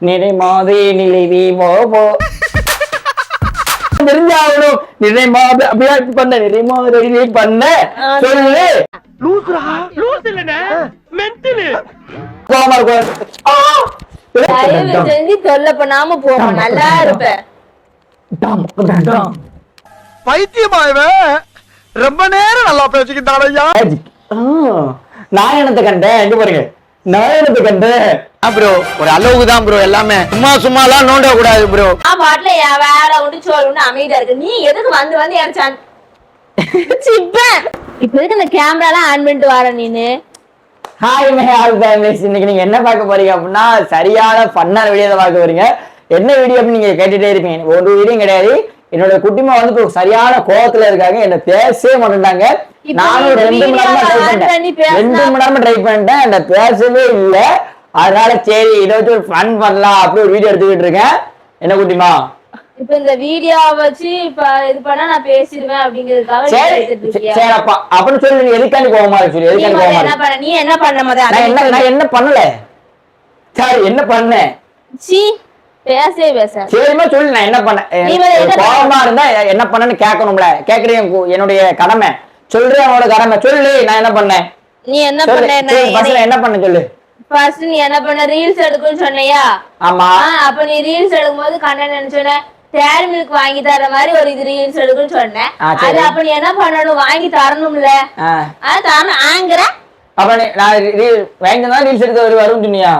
நிறை மாதே. நிலைவே மோபோ தெரிஞ்சாகணும் நிறை மாத அப்படியே பண்ண. நிறை மாத பண்ண சொல்லு கோவமா இருக்கும் ஆ! தயவு செஞ்சு தொல்லை பண்ணாம போமா நல்லா இருப்ப. பைத்தியமா இவன் ரொம்ப நேரம் நல்லா பேசிக்கிட்டான் ஐயா? நாயனத்தை கண்டேன்? எங்க பாருங்க. நாயனத்தை கண்டேன் ப்ரோ ஒரு அளவுக்கு தான் ப்ரோ எல்லாமே. சும்மா சும்மாலாம் நோண்ட கூடாது ப்ரோ நான் பாட்டுல என் வேலை உண்டு சோழுன்னு அமைதியா இருக்கு. நீ எதுக்கு வந்து வந்து ஏற்றான் சிப்பேன் இப்ப எதுக்கு இந்த கேமரா எல்லாம் ஆன் பண்ணிட்டு வர நீனு? ஹாய் மை ஆல் ஃபேமிலிஸ் இன்னைக்கு நீங்க என்ன பார்க்க போறீங்க அப்படின்னா சரியான ஃபன்னான வீடியோ பார்க்க போறீங்க. என்ன வீடியோ அப்படின்னு நீங்க கேட்டுட்டே இருப்பீங்க. ஒரு வீடியோ கிடையாது. என்னோட குட்டிமா வந்து இப்போ சரியான கோவத்துல இருக்காங்க. என்ன பேசவே மாட்டேன்டாங்க நானும் ரெண்டு மணி நேரமா ட்ரை பண்ணிட்டேன். ரெண்டு மணி நேரமா ட்ரை பண்ணிட்டேன். என்ன பேசவே இல்லை. அதனால சரி இதை வச்சு ஒரு ஃபன் பண்ணலாம் அப்படி ஒரு வீடியோ எடுத்துக்கிட்டு இருக்கேன். என்ன குட்டிமா இப்ப இந்த வீடியோ வச்சு இப்ப இது பண்ணா நான் பேசிடுவேன் அப்படிங்கிறதுக்காக சரி அப்பா. அப்படின்னு சொல்லி நீ எதுக்காண்டி கோவமா இருக்கு சொல்லி எதுக்காண்டி முதல்ல கோவமா என்ன பண்ண நீ என்ன பண்ண முத? நான் என்ன நான் என்ன பண்ணல? சரி என்ன பண்ணேன் சி பேசவே பேச சரிமா சொல்லு நான் என்ன பண்ணேன்? கோபமா இருந்தா என்ன பண்ணேன்னு கேட்கணும்ல. கேக்குறேன் என்னுடைய கடமை. சொல்றேன் அவனோட கடமை. சொல்லு நான் என்ன பண்ணேன்? நீ என்ன பண்ண என்ன பண்ண சொல்லு? ஃபர்ஸ்ட் நீ என்ன பண்ண? ரீல்ஸ் எடுக்குன்னு சொன்னையா? ஆமா. அப்ப நீ ரீல்ஸ் எடுக்கும்போது கண்ணன் சொன்ன? டேரி மில்க் வாங்கி தர மாதிரி ஒரு இது ரீல்ஸ் எடுக்குன்னு சொன்னேன். அது அப்ப நீ என்ன பண்ணணும்? வாங்கி தரணும்ல. அது தரணும். ஆங்கிற. அப்ப நான் வாங்கி தான் ரீல்ஸ் எடுக்க வரு- வரும்னு சொன்னியா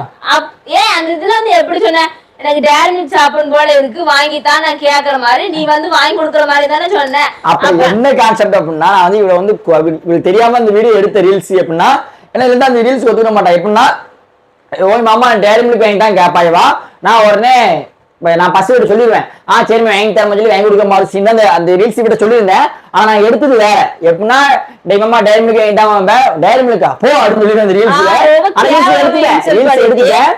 ஏன் அந்த இதுல வந்து எப்படி சொன்ன? எனக்கு டேரி மில்க் சாப்பிடணும் போல இருக்கு. வாங்கித்தான் நான் கேக்குற மாதிரி. நீ வந்து வாங்கி கொடுக்குற மாதிரி தானே சொன்ன. அப்ப என்ன கான்செப்ட் அப்படின்னா நான் வந்து இவ்வளவு வந்து இவளுக்கு தெரியாம இந்த வீடியோ எடுத்த ரீல்ஸ் எப்படின்னா ஏன்னா இருந்தா அந்த ரீல்ஸ் ஒத்துக்க மாட்டேன் எப்படின்னா ஓய் மாமா டேரி மில்க் வாங்கி தான் கேட்பாயவா நான் உடனே நான் பசங்க சொல்லிடுவேன். ஆ சரி வாங்கி தரமா சொல்லி வாங்கி கொடுக்க மாதிரி அந்த அந்த ரீல்ஸ் கிட்ட சொல்லியிருந்தேன். ஆனா நான் எடுத்தது வேற. எப்படின்னா டே மாமா டேரி மில்க் வாங்கி தான் டேரி மில்கா போ அப்படின்னு சொல்லி அந்த ரீல்ஸ். எடுத்துட்டேன்.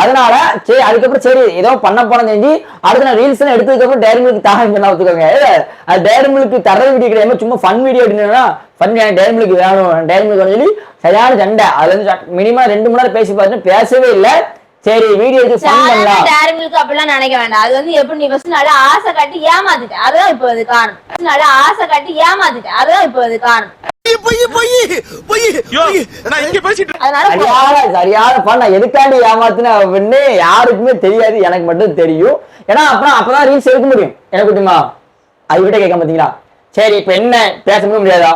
அதனால சரி அதுக்கப்புறம் சரி ஏதோ பண்ண போன தெரிஞ்சு அடுத்து நான் ரீல்ஸ் எடுத்ததுக்கு அப்புறம் டேரி மில்க் தாங்க பண்ண இல்ல, அது டேரி மில்க் தரது வீடியோ கிடையாது. சும்மா ஃபன் வீடியோ அப்படின்னா ஃபன் டேரி மில்க் வேணும். டேரி மில்க் சொல்லி சரியான சண்டை. அதுல இருந்து மினிமம் ரெண்டு மணி நேரம் பேசி பார்த்துட்டு பேசவே இல்லை. சரி வீடியோ எடுத்து ஃபன் பண்ணலாம். டேரி மில்க் அப்படிலாம் நினைக்க வேண்டாம். அது வந்து எப்படி நீ ஃபர்ஸ்ட் நல்லா ஆசை காட்டி ஏமாத்திட்ட. அதுதான் இப்போ அது காரணம். First நல்லா ஆசை காட்டி ஏமாத்திட்ட. அதுதான் இப்போ அது காரணம். பொய் பொய் பொய் நான் இங்க பேசிட்டு. சரியான சரியான நான் எதுக்காண்டி ஏமாத்தின அப்படின்னு யாருக்குமே தெரியாது எனக்கு மட்டும் தெரியும். ஏன்னா அப்புறம் அப்பதான் ரீல்ஸ் எடுக்க முடியும். எனக்கு குட்டிமா? அது விட்ட கேட்க மாட்டீங்களா சரி இப்ப என்ன? பேச முடியாதா?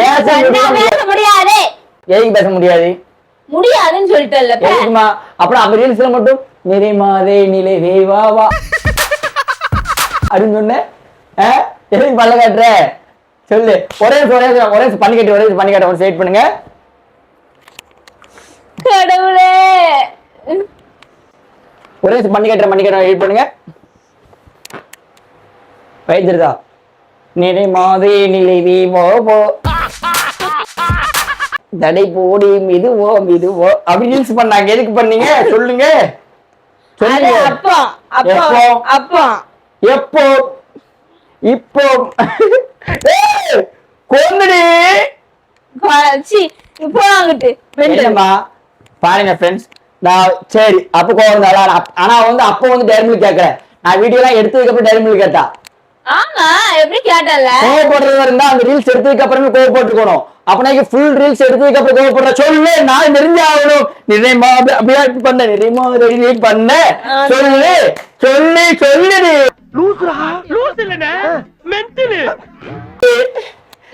பேச முடியாது. எதுக்கு பேச முடியாது? முடியாதுன்னு சொல்லிட்டல்ல பே. எதுக்குமா? அப்புறம் அப்ப ரீல்ஸ்ல மட்டும் நிறை மாதே நிலை வா வா அப்படின்னு சொன்ன? எதுக்கு பல்ல காட்டுற? சொல்லு. ஒரே ஒரே ஒரே பண்ணி கட்டி ஒரே பண்ணி காட்ட வெயிட் பண்ணுங்க. கடவுளே. ஒரே பண்ணி கட்டுற பண்ணி கட்டுற வெயிட் பண்ணுங்க. வைத்திருதா நிறை மாதே நிலை வீவோ போ தடை போடி மிதுவோ மிதுவோ. அப்படி ரீல்ஸ் பண்ணாங்க. எதுக்கு பண்ணீங்க? சொல்லுங்க. சொல்லுங்க. அப்போ அப்போ. எப்போ? இப்போ வாங்கிட்டு என்னம்மா? பாருங்க ஃப்ரெண்ட்ஸ் நான் சரி அப்ப கோவம் தான். ஆனா வந்து அப்போ வந்து டைரி மில்க் கேட்கறேன் நான் வீடியோ எல்லாம் எடுத்ததுக்கு அப்புறம் டைரி மில்க் கேட்டா. ஆமா எப்படி கேட்டல? கோவப்படுறதா இருந்தா அந்த ரீல்ஸ் எடுத்ததுக்கு அப்புறமே கோவப்பட்டுக்கணும். அப்பனாக்கி ஃபுல் ரீல்ஸ் எடுத்ததுக்கு அப்புறம் கோவப்படுற சொல்லு நான் நெறிஞ்சாகணும் நிறையமா அப்படியே பண்ண நிறையமா ரெடி பண்ண. சொல்லு சொல்லு சொல்லுடி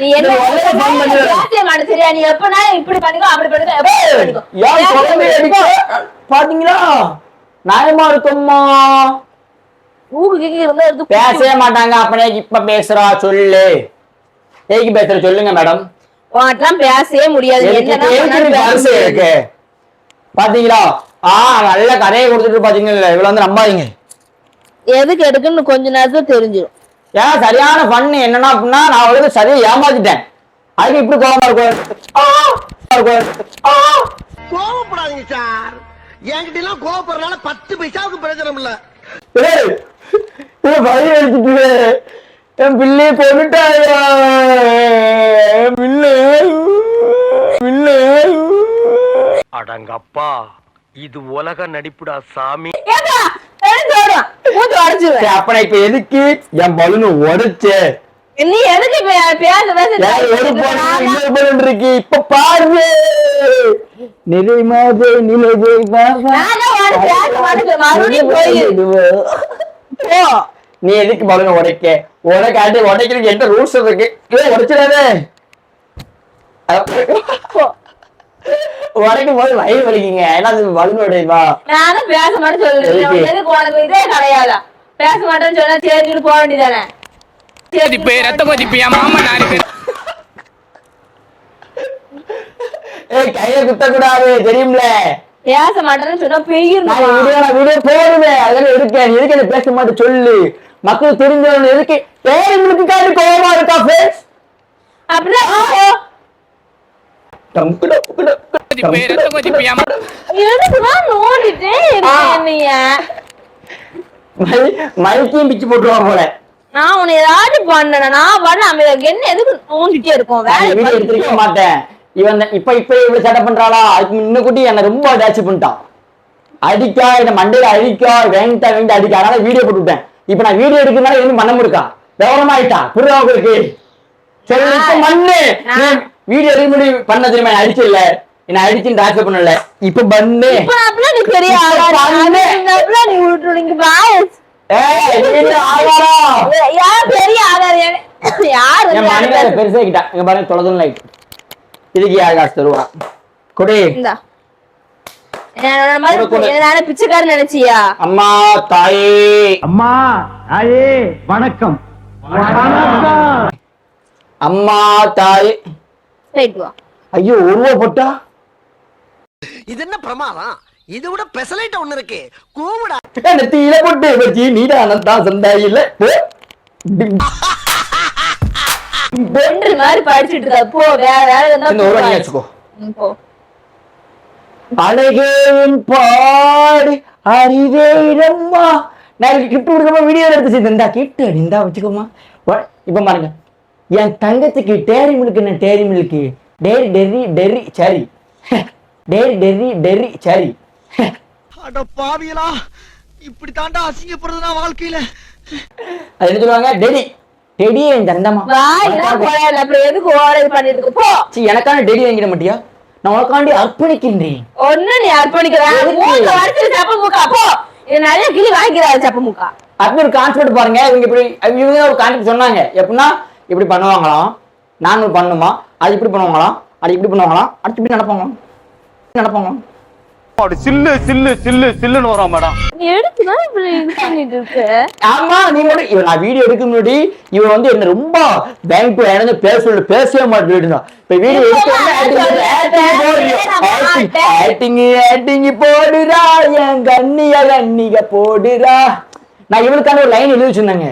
நீ என்ன நீ உடனே phone பண்ணிடு. பேசவே மாட்டே, சரியா நீ எப்பனாலும் இப்படி பண்ணிக்கோ அப்படி பண்ணிக்கோ ஏன் குழந்தை அடிக்க பாத்தீங்களா? நியாயமா இருக்கும்மா. பேசவே மாட்டாங்க. அப்பனே இப்ப பேசுறா சொல்லு. ஏய்க்கு பேசுற சொல்லுங்க மேடம். பேசவே முடியாது. நீ பாத்தீங்களா? ஆ நல்ல கதையை கொடுத்துட்டு பாத்தீங்களா இவ்வளவு வந்து நம்பாதீங்க. எதுக்கு எடுக்குன்னு கொஞ்ச நேரத்துல தெரிஞ்சிடும் ஏன் சரியான பண்ணு என்னன்னா அப்படின்னா நான் அவளுக்கு சரியா ஏமாத்திட்டேன். அதுக்கு இப்படி கோவமா இருக்கும். கோவப்படாதீங்க சார். என்கிட்ட எல்லாம் கோவப்படுறதுனால பத்து பைசாவுக்கு பிரயோஜனம் இல்ல. பையன் எடுத்துட்டு என் பிள்ளைய கொண்டுட்டாயா பிள்ளை பிள்ளை. அடங்கப்பா இது உலக நடிப்புடா சாமி. உடைச்சிருவேன். சரி, அப்ப நான் இப்ப எதுக்கு? என் பலூனை உடைச்சே. நீ எதுக்கு இருக்கு. இப்ப பாரு. நிலை நிலவே. நீ எதுக்கு பலூனை உடைக்க? உடைக்காட்டி உடைக்கிறதுக்கு என்ன ரூல்ஸ் இருக்கு? உடைச்சிடாதே. உடைக்கும் போது வயிறு வலிக்குங்க. ஏன்னா அது பலூன் உடையுமா நானும் பேச மாட்டேன்னு எதுக்கு? எதுக்கு உனக்கு இதே கிடையாதா? பேச மாட்டேன்னு சொன்னா சேர்த்துட்டு போக வேண்டியதானே? கொதிப்பு ரத்த கொதிப்பு என் மாமா நாலு பேர் ஏய் கையை குத்த கூடாது தெரியும்ல? பேச மாட்டேன்னு சொன்னா பெய்யிருந்தா வீடியோ போடுவேன் அதெல்லாம் இருக்கேன் எதுக்கு என்ன பேச மாட்டே சொல்லு. மக்கள் தெரிஞ்சவங்க எதுக்கு? பேருக்கு காட்டு கோவமா இருக்கா ஃபேஸ் அப்படிதான் போ. கொதிப்பு ரத்த கொதிப்பு என் மா- எதுக்குதான் நோண்டிட்டே இருக்கேன் நீ மைக்கையும் பிச்சு போட்டுருவான் போல நான் உன்னை ஏதாச்சும் பண்ணேன் நான் பண்ண அமைதியா என்ன எதுக்கு நோண்டிட்டே இருக்கோம்? வேலை எடுத்திருக்க. மாட்டேன். இவன் இப்ப இப்ப இவ்வளவு செட்டப் பண்றாளா? அதுக்கு முன்ன கூட்டி என்ன ரொம்ப அட்டாச் பண்ணிட்டான். அடிக்கா என்ன மண்டையில அடிக்கா வேண்டா வேண்ட அடிக்கா. அதனால வீடியோ போட்டு விட்டேன். இப்ப நான் வீடியோ எடுக்கிறதுனால எதுவும் பண்ண முடியா விவரமாயிட்டா புரியுதா உங்களுக்கு சரி இப்ப மண்ணு. வீடியோ ரீமடி பண்ண தெரியுமா? அடிச்சு இல்ல என்ன அடிச்சு டார்ச்சர் பண்ணல. இப்ப பண்ணு. இப்ப நீ பெரிய ஆளா நீ ஏய் வீடியோ ஆகாரம் யார் பெரிய ஆதார் யாரு என் பெருசா கிட்டா. இங்க பாருங்க தொலைதல் லைட் இதுக்கு யார் காசு தருவா? கொடு. இந்தா. நினைச்சியா? அம்மா தாயே. அம்மா தாயே வணக்கம் வணக்கம். அம்மா தாயே. போயிட்டு வா ஐயோ ஒரு ரூபா போட்டா? இது என்ன பிரமாதம்? இது விட பெசலைட் ஒண்ணு இருக்கு. கூவுடா. நெத்தியில போட்டு வச்சு நீடா அனந்தா சந்தாயில ஒன்று மாதிரி படிச்சுட்டு இருக்க போ வேற வேற இருந்தா இந்த ஒரு. நீ வச்சுக்கோ போ. அழகேன் பாடு அறிவேரம்மா நான் கிஃப்ட் கொடுக்காம வீடியோ எடுத்து செய்து இந்தா கிஃப்ட் இந்தா வச்சுக்கோமா இப்ப பாருங்க. என் தங்கத்துக்கு டேரி மில்க் என்ன dairy milk dairy dairy dairy சரி டேரி டெர்ரி டெர்ரி சரி அட பாவியலா இப்படி தாண்டா அசிங்கப்படுறதுனா வாழ்க்கையில. அது என்ன சொல்லுவாங்க? டெடி டெடி என் தந்தமா அப்புறம் எதுக்கு ஓர இது பண்ணிட்டு போ. சீ, எனக்கான டெடி வாங்கிட மாட்டியா? நான் உனக்காண்டி அர்ப்பணிக்கின்றேன். ஒண்ணு நீ அர்ப்பணிக்கிறேன் எதுக்கு? மூக்க வரைச்சு சப்ப முக்கா. போ. நிறைய கிளி வாங்கிக்கிறாரு சப்ப முக்கா. அப்படி ஒரு கான்செப்ட் பாருங்க. இவங்க இப்படி இவங்க ஒரு கான்செப்ட் சொன்னாங்க. எப்படின்னா இப்படி பண்ணுவாங்களாம்? நான் ஒண்ணு பண்ணுமா? அது இப்படி பண்ணுவாங்களாம்? அது இப்படி பண்ணுவாங்களாம்? அடுத்து இப்படி நடப்பாங்களாம்? அப்படி சில்லு சில்லு சில்லு சில்லுன்னு வரும் மேடம். நீ எடுத்துதான் இப்படி இது பண்ணிட்டு இருக்க. ஆமா நீ மட்டும் இவன் நான் வீடியோ எடுக்க முன்னாடி இவன் வந்து என்ன ரொம்ப பேங்க் இணைஞ்சு பேச பேசவே மாட்டேன் இப்ப வீடியோ எடுத்து ஆக்டிங் ஆக்டிங் போடுறா என் கண்ணிய கண்ணிக போடுறா நான் இவளுக்கான ஒரு லைன் எழுதி வச்சிருந்தேங்க.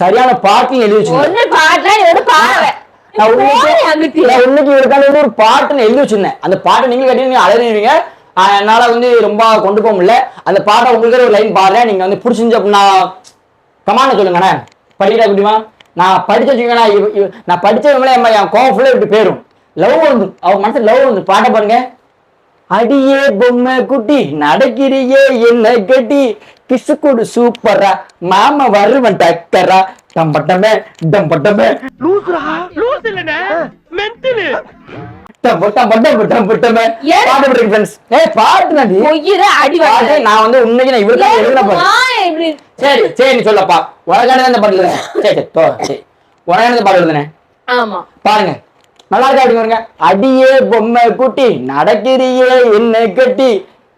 சரியான பாட்டையும் எழுதி வச்சிருந்தேன். வந்து ஒரு பாட்டுன்னு எழுதி வச்சிருந்தேன். அந்த பாட்டை நீங்க கட்டி நீங்க என்னால வந்து ரொம்ப கொண்டு போக முடியல. அந்த பாட்டை உங்களுக்கு ஒரு லைன் பாடுறேன். நீங்க வந்து பிடிச்சிருந்து அப்படின்னா கமான சொல்லுங்கண்ணே படிக்கிறா குட்டிமா நான் படிச்சு வச்சுக்கோங்க. நான் படிச்சவங்களே என் கோவம் ஃபுல்லாக இப்படி போயிடும். லவ் வந்து அவன் மனசு லவ் வந்து பாட்டை பாருங்க. அடியே பொம்மை குட்டி நடக்கிறியே என்ன கட்டி. கிசு கொடு சூப்பரா மாமா வருவன் டக்கரா டம்பட்டமே டம்பட்டமே இவருக்கு எழுதின பாட்டு. இப்படி சரி சரி சொல்லப்பா. இந்த பாட்டு எழுதுனேன். ஆமா. பாருங்க. நல்லா இருக்கா அப்படி பாருங்க. அடியே பொம்மை குட்டி நடக்கிறியே என்ன கட்டி.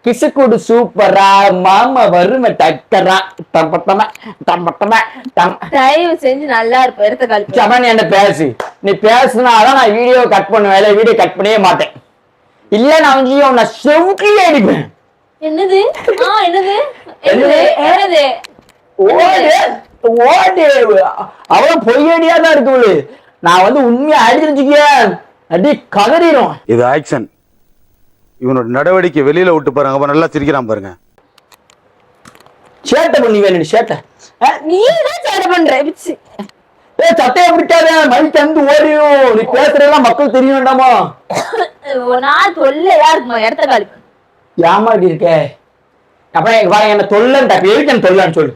கிசு குடு சூப்பரா மாமா வரும டக்கரா. டம்பட்டம டம்பட்டம டம் தயவு செஞ்சு நல்லா இருப்ப எடுத்த கால் சம நீ என்ன பேசு. நீ பேசுனாதான் நான் வீடியோ கட் பண்ணுவேன் இல்லை வீடியோ கட் பண்ணவே மாட்டேன். இல்ல நான் வந்து உன்னை செவுக்கிலே அடிப்பேன். என்னது? என்னது? என்னது? என்னது? ஓடு ஓடு. அவன் பொய்யடியா தான் இருக்கு. நான் வந்து உண்மையா அடிச்சிருச்சுக்கிய அடி கதறிடும். இது ஆக்ஷன் இவனோட நடவடிக்கை வெளியில விட்டு பாருங்க. அப்ப நல்லா சிரிக்கிறான் பாருங்க. சேட்டை பண்ணி வேணும் சேட்டை. நீ தான் சேட்டை பண்ற? பிச்சு. ஏ சட்டையை விட்டாத மைக் தந்து ஓடியும் நீ பேசுறதெல்லாம் மக்கள் தெரிய வேண்டாமா? ஒரு நாள் தொல்லையா இருக்குமா? இடத்த காலி பண்ணு. ஏமா இப்படி இருக்க? அப்புறம் பாருங்க என்ன தொல்லன்டா என்ன தொல்லன்னு சொல்லு?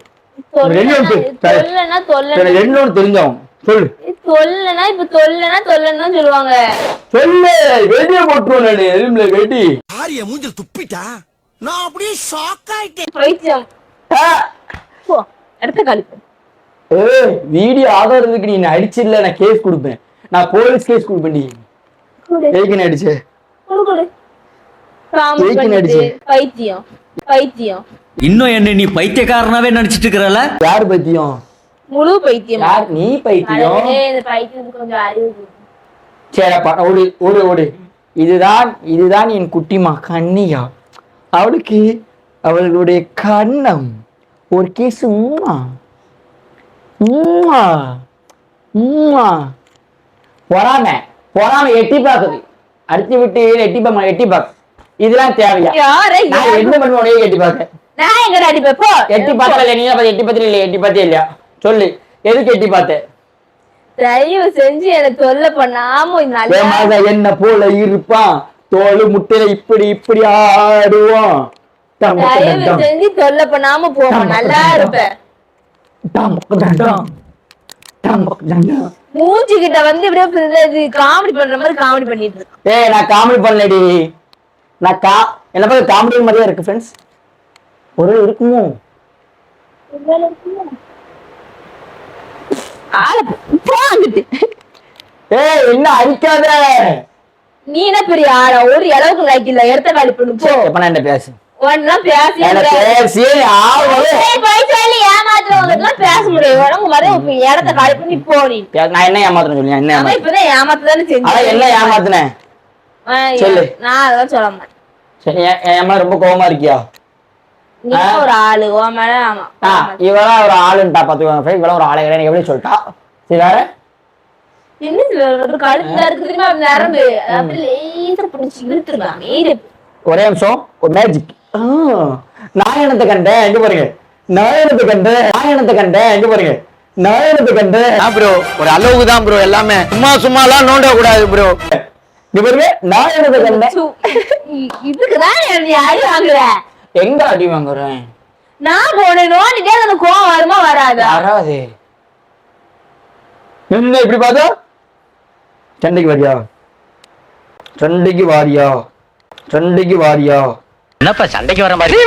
ரெண்டு ஒன்று தெரிஞ்சவன். சொல்லு. தொல்லனா இப்ப தொல்லனா தொல்லன்னு தான் சொல்லுவாங்க. சொல்லு. வெடிய போட்டுருவோம் நான். எலும்புல வெடி. ஆரிய மூஞ்சில் துப்பிட்டா? நான் அப்படியே ஷாக் ஆயிட்டேன். பைத்தியம். ஆ! போ இடத்த கழிப்பு ஏய் வீடியோ ஆதாரத்துக்கு நீ அடிச்சிடல நான் கேஸ் கொடுப்பேன். நான் போலீஸ் கேஸ் கொடுப்பேன் நீ எதுக்கு நீ அடிச்ச. பைத்தியம். பைத்தியம். இன்னும் என்ன நீ பைத்தியக்காரனாவே நினைச்சிட்டு இருக்கிறல? யார் பைத்தியம்? முழு பைத்தியம். யார் நீ பைத்தியம்? இந்த கொஞ்சம் அறிவு. சரிப்பா ஓடு ஓடு ஓடு. இதுதான் இதுதான் என் குட்டிமா கன்னியா அவளுக்கு அவளுடைய கண்ணம். ஒரு கேஸ் உம்மா. உம்மா. உம்மா. பொறாம பொறாம எட்டி பார்க்குது. அடுத்து விட்டு எட்டி பார்க்க எட்டி பார்க்க. இதெல்லாம் தேவையா? என்ன பண்ணுவோம் எட்டி பார்க்க நான் எங்க அடிப்பேன்? எட்டி பார்த்தா இல்லையா நீ பார்த்து எட்டி பார்த்து இல்லையா? எட்டி பார்த்தே இல்லையா? சொல்லு எதுக்கு எட்டி பார்த்த? தயவு செஞ்சு எனக்கு தொல்லை பண்ணாம என்ன போல இருப்பான்? தோல் முட்டையில இப்படி இப்படி டம் தயவு செஞ்சு தொல்லை பண்ணாம போங்க நல்லா இருப்பேன். மூஞ்சி கிட்ட வந்து இப்படியே காமெடி பண்ற மாதிரி காமெடி பண்ணிட்டு இருக்கு ஏய் நான் காமெடி பண்ணலடி. நான் கா என்ன பார்த்து காமெடி மாதிரியா இருக்கு ஃப்ரெண்ட்ஸ் ஒரு இருக்குமோ? ஆள. ஏய் என்ன அடிக்காத? நீ என்ன பெரிய ஆளா? ஒரு அளவுக்கு லைக் இல்ல. எடுத்த காலி பண்ணு போ. நான் என்ன பேசு? ஒன்னா பேசி? பேசி ஆவலே போய் சொல்லி ஏமாத்துறவங்க பேச முடியும் உடம்பு மாதிரி இடத்த காலி பண்ணி போ நீ. நான் என்ன ஏமாத்துறேன் சொல்லி என்ன ஏமாத்துறேன் இப்பதான் ஏமாத்துதானே அதான் என்ன ஏமாத்துனேன் சொல்லு. நான் அதெல்லாம் சொல்ல மாட்டேன். சரி மேல ரொம்ப கோவமா இருக்கியா? ஒரு ஆளு மேல இவெல்லாம் ஒரு ஆளுன்ட்டா பாத்துக்கோங்க இவெல்லாம் ஒரு ஆளை கிடையாது. எப்படி சொல்லிட்டா? சரி வேற? என்ன இது, ஒரு நிமிஷம். ஒரு மேஜிக் நாயனத்தை கண்டேன். எங்க பாருங்க. நாயனத்தை கண்டேன். நாயனத்தை கண்டேன். எங்க பாருங்க. நாயனத்தை கண்டேன். ப்ரோ ஒரு அளவுக்கு தான் ப்ரோ எல்லாமே. சும்மா சும்மாலாம் நோண்ட கூடாது ப்ரோ இங்க பாருங்க. நாயனத்தை கண்டேன். இதுக்குதான் நீ அடி வாங்குற எங்க அடி வாங்குறேன் நான் போனேன் நோண்டிட்டே அந்த கோவம் வருமா வராதா வராது என்ன இப்படி பார்த்தா சண்டைக்கு வாரியா சண்டைக்கு வாரியா சண்டைக்கு வாரியா என்னப்பா சண்டைக்கு வர மாதிரி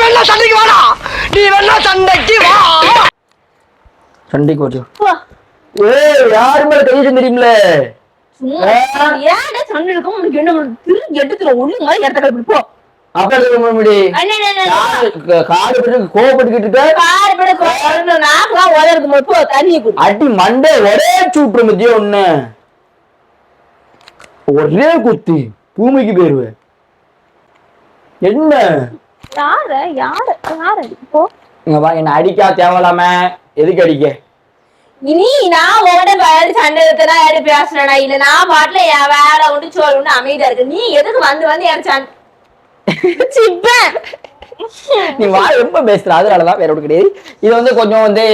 சண்டைக்கு வாரியா போ. ஏய் யாரு மேல கை சும்மா ஏன்டா சண்டை இருக்கும் உனக்கு என்ன எடுத்துரும் ஒண்ணு மாதிரி இடத்த கழிப்பு போ அப்ப என்ன பண்ண முடியும் காடு பிடிச்சு கோவப்பட்டுக்கிட்டு இருக்க? தண்ணி அடி மண்டே ஒரே சூட்டுற மத்திய ஒண்ணு ஒரே குத்தி பூமிக்கு போயிருவேன் என்ன? யார யார யார? போ. இங்க வா என்ன அடிக்கா தேவையில்லாம எதுக்கு அடிக்க? இனி நான் உங்கள்கிட்ட சண்டை எடுத்தனா யாரு பேசுறேனா? இல்ல நான் பாட்டுல என் வேலை உண்டு உண்டு அமைதியா இருக்கு. நீ எதுக்கு வந்து வந்து என் சண்டை நீ வாய் ரொம்ப பேசுற அதனாலதான் வேற ஒன்றும் கிடையாது. இது வந்து கொஞ்சம் வந்து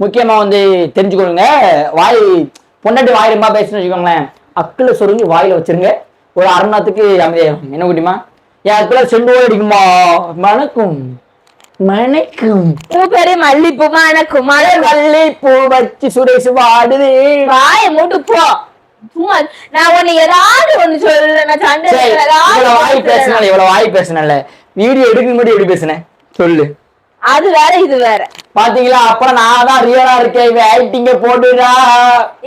முக்கியமா வந்து தெரிஞ்சுக்கொள்ளுங்க. வாய் பொண்டாட்டி வாய் ரொம்ப பேசுன்னு வச்சுக்கோங்களேன். அக்குல சொருங்கி வாயில வச்சிருங்க. ஒரு அரை மணி நேரத்துக்கு அமைதியாகும் என்ன குட்டிமா? என் அக்குல செண்டு அடிக்குமா? மணக்கும் மணக்கும் பூ பேரு மல்லிப்பூ மணக்கும் மழை மல்லி பூ வச்சு சுரேஷ் வாடுதே வாய மூட்டு போ. சும்மா நான் உன்னை ஏதாவது ஒண்ணு நான் சண்டை இவ்வளவு வாய் பேசினால. இவ்வளவு வாய் பேசினால வீடியோ எடுக்கும் முன்னாடி எப்படி பேசுனேன் சொல்லு. அது வேற இது வேற. பாத்தீங்களா? அப்புறம் நான் தான் ரியலா இருக்கேன். இவன் ஆக்டிங்க போட்டுடா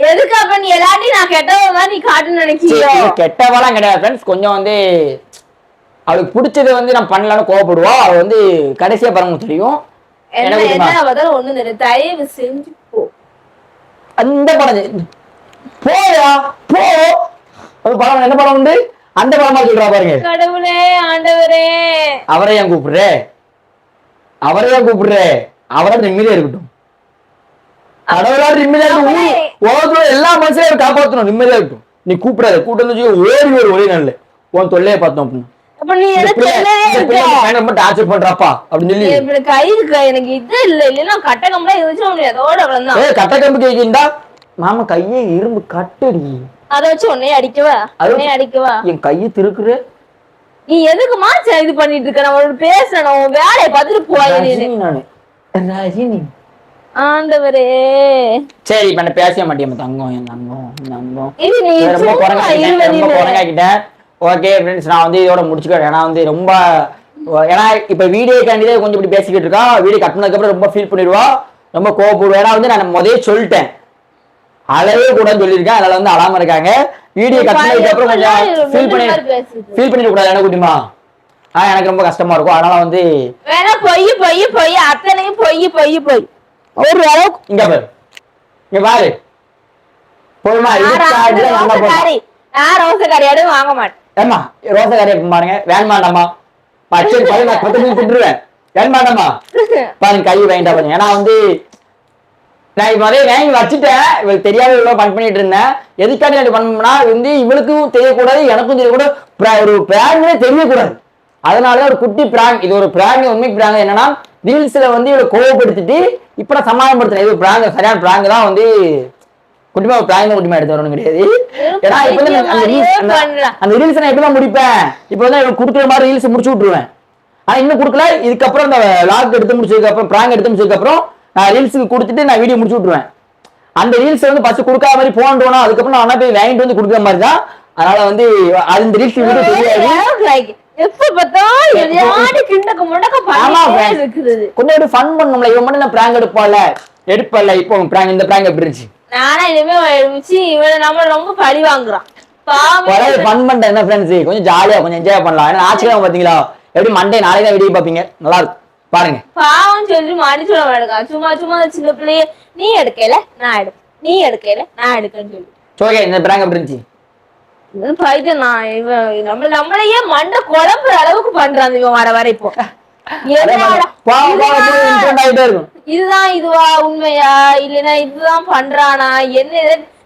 எதுக்கு அப்ப நீ எல்லாத்தையும் நான் கெட்டவ மாதிரி நீ காட்டுன்னு நினைக்கிறியோ? கெட்டவெல்லாம் கிடையாது ஃப்ரெண்ட்ஸ் கொஞ்சம் வந்து அவளுக்கு பிடிச்சது வந்து நான் பண்ணலான்னு கோவப்படுவோம் அவ வந்து கடைசியா பாருங்க தெரியும். என்ன என்ன ஒண்ணு தயவு செஞ்சு போ. அந்த படம் போயா? போ. ஒரு படம் என்ன படம் உண்டு? அந்த படமா சொல்றா பாருங்க. கடவுளே ஆண்டவரே. அவரை ஏன் கூப்பிடுற? அவரை ஏன் கூப்பிடுற? அவரை நிம்மதியா இருக்கட்டும். கடவுளா நிம்மதியா உலகத்துல எல்லா மனுஷனையும் காப்பாத்தணும். நிம்மதியா இருக்கட்டும். நீ கூப்பிடாத. கூட்டம் வச்சு ஓடி ஒரு ஒரே நல்ல உன் தொல்லையை பார்த்தோம் அப்படின்னு. ரொம்ப டார்ச்சர் பண்றாப்பா? அப்படின்னு சொல்லி. கை இருக்கு? எனக்கு இது இல்ல. இல்லைன்னா கட்டகம்லாம் இருந்துச்சு அதோட அவ்வளவுதான். ஏ கட்ட கம்பு கேக்கிண்டா மாமா கையே இரும்பு கட்டுடி. அதை வச்சு உன்னைய அடிக்கவா? அது- உன்னைய அடிக்கவா? என் கையை திருக்குற? நீ எதுக்குமா சே- இது பண்ணிட்டு இருக்க? ஒரு பேசணும். உன் வேலையை பார்த்துட்டு போய் ரஜினி நானு. ரஜினி. ஆண்டவரே. சரி இப்ப நான் பேசவே மாட்டேன் தங்கம் என் தங்கம் என் தங்கம். இது நீ இது ரொம்ப குரங்காக்கிட்டேன் ஓகே ஃப்ரெண்ட்ஸ் நான் வந்து இதோட முடிச்சுக்கிறேன். ஏன்னா வந்து ரொம்ப ஏன்னா இப்ப வீடியோ கேண்டிதே கொஞ்சம் இப்படி பேசிக்கிட்டு இருக்கா. வீடியோ கட் பண்ணதுக்கு அப்புறம் ரொம்ப ஃபீல் பண்ணிடுவா. ரொம்ப கோவப்படுவா. ஏன்னா வந்து நான் முதலே சொல்லிட்டேன். அழவே கூட சொல்லியிருக்கேன் அதனால வந்து அழாம இருக்காங்க. வீடியோ கட் பண்ணதுக்கு அப்புறம் கொஞ்சம் ஃபீல் பண்ணி. ஃபீல் பண்ணிட கூடாது என்ன குட்டிமா? ஆ எனக்கு ரொம்ப கஷ்டமா இருக்கும். அதனால வந்து வேணா பொய் பொய் பொய். அத்தனையும் பொய் பொய் பொய். ஒரு அளவுக்கு இங்க பாரு. இங்க பாரு. போதுமா நான் ரோசக்காரி எதுவும் வாங்க மாட்டேன். ஏம்மா ரோசக்காரி பாருங்க. வேணுமாண்டாமா பச்சை பழம் நான் கொத்து போய் திட்டுருவேன் வேணுமாண்டாமா பாருங்க கை வாங்கிட்டா பாருங்க. ஏன்னா வந்து நான் இப்ப அதே வாங்கி வச்சுட்டேன். இவளுக்கு தெரியாத இவ்வளவு பண் பண்ணிட்டு இருந்தேன். எதுக்காண்டி அப்படி பண்ணோம்னா வந்து இவளுக்கும் தெரியக்கூடாது எனக்கும் தெரியக்கூடாது. ஒரு பிராங்கே தெரியக்கூடாது. அதனால ஒரு குட்டி பிராங்க் இது ஒரு பிராங்க் உண்மை பிராங்க் என்னன்னா ரீல்ஸ்ல வந்து இவளை கோவப்படுத்திட்டு இப்ப நான் சமாதானப்படுத்தினேன் இது பிராங்க் சரியான பிராங்க் தான் வந்து குட்டிமா பிராங்க் குட்டிமா எடுத்து வரணும் கிடையாது. ஏன்னா இப்ப அந்த- reels- அந்த- ரீல்ஸ் நான் எப்பதான் முடிப்பேன்? இப்போ வந்து இவளுக்கு கொடுக்குற மாதிரி ரீல்ஸ் முடிச்சு விட்டுருவேன். ஆனா இன்னும் கொடுக்கல. இதுக்கப்புறம் இந்த லாக் எடுத்து முடிச்சதுக்கு அப்புறம் பிராங்க் எடுத்து முடிச்சதுக்கு அப்புறம் நான் ரீல்ஸுக்கு கொடுத்துட்டு நான் வீடியோ முடிச்சு விட்டுருவேன். அந்த ரீல்ஸ் வந்து ஃபர்ஸ்ட் கொடுக்காத மாதிரி போன்றோம் அதுக்கப்புறம் நான் போய் வாங்கிட்டு வந்து கொடுக்குற மாதிரி தான். அதனால வந்து அது இந்த ரீல்ஸ் வீடியோ தெரியாது. கொஞ்சம் ஃபன் பண்ணணும்ல இவன் மட்டும் நான் பிராங்க் எடுப்பான்ல? எடுப்பல்ல இப்போ பிராங்க் இந்த பிராங்க் எப்படி இருந்துச்சு? நானா இனிமே வச்சு இவன் நம்ம ரொம்ப பழி வாங்குறான். ஃபன் பண்ணிட்டேன் என்ன ஃப்ரெண்ட்ஸ் கொஞ்சம் ஜாலியா கொஞ்சம் என்ஜாய் பண்ணலாம். ஏன்னா ஆச்சரியம் பாத்தீங்களா எப்படி மண்டே நாளைக்கு தான் வீடியோ பாப்பீங்க நல்லா இருக்கும். பாருங்க. பாவம் சொல்லி மன்னிச்சுட மாட்டேங்க. சும்மா சும்மா சின்ன பிள்ளைய நீ எடுக்கல நான் எடு நீ எடுக்கல நான் எடுக்கன்னு சொல்லி. ஓகே இந்த பிராங்க் எப்படி இருந்துச்சு இது பைத்தியம் நான் இவன் நம்ம நம்மளையே மண்டை குழம்புற அளவுக்கு பண்றான் இவன் வர வர இப்போ. இதுதான் இதுவா உண்மையா? இல்லைன்னா இதுதான் பண்றானா? என்ன?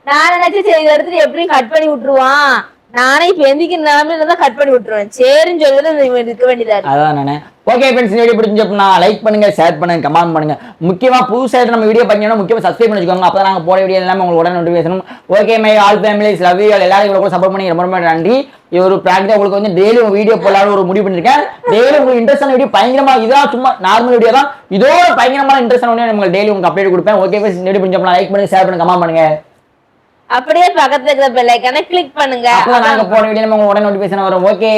நான் நினைச்சு இதை எடுத்துட்டு எப்படியும் கட் பண்ணி விட்டுருவான். நானே இப்ப எந்திக்கிற நிலைமையில தான் கட் பண்ணி விட்டுருவேன். சரின்னு சொல்லி இருக்க வேண்டியதா இருக்கு. அதான் நானே. ஓகே ஃப்ரெண்ட்ஸ் வீடியோ பிடிச்சி அப்படின்னா லைக் பண்ணுங்க ஷேர் பண்ணுங்க கமெண்ட் பண்ணுங்க. முக்கியமா புதுசாக நம்ம வீடியோ பண்ணீங்கன்னா முக்கியமா சப்ஸ்கிரைப் பண்ணி வச்சுக்கோங்க அப்பதான் நாங்க போட வீடியோ எல்லாமே உங்களுக்கு உடனே notification okay my all families love you எல்லாரும் இவ்வளோ சப்போர்ட் பண்ணி ரொம்ப ரொம்ப நன்றி. இது ஒரு பிராங்க் உங்களுக்கு வந்து டெய்லி வீடியோ போடலாம்னு ஒரு முடிவு பண்ணிருக்கேன். டெய்லி உங்களுக்கு இன்ட்ரெஸ்டான வீடியோ பயங்கரமா இதான் சும்மா நார்மல் வீடியோ தான். இதோட பயங்கரமான இன்ட்ரெஸ்டான வீடியோ உங்களுக்கு டெய்லி உங்களுக்கு அப்டேட் கொடுப்பேன். ஓகே ஃப்ரெண்ட்ஸ் வீடியோ பிடிச்சி லைக் பண்ணுங்க ஷேர் பண்ணுங்க கமெண்ட் பண்ணுங்க. அப்படியே பக்கத்துல இருக்கிற பெல் ஐக்கான கிளிக் பண்ணுங்க. அப்பதான் நாங்க போன வீடியோ உங்களுக்கு உடனே நோட்டிஃபிகேஷன் வரும். ஓகே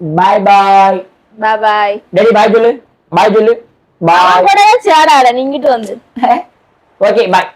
பாய் பாய் பாய் பாய் டெய்லி பாய் சொல்லு. பாய் சொல்லு. பாய் கூட சேடாட நீங்கிட்டு வந்து. Okay bye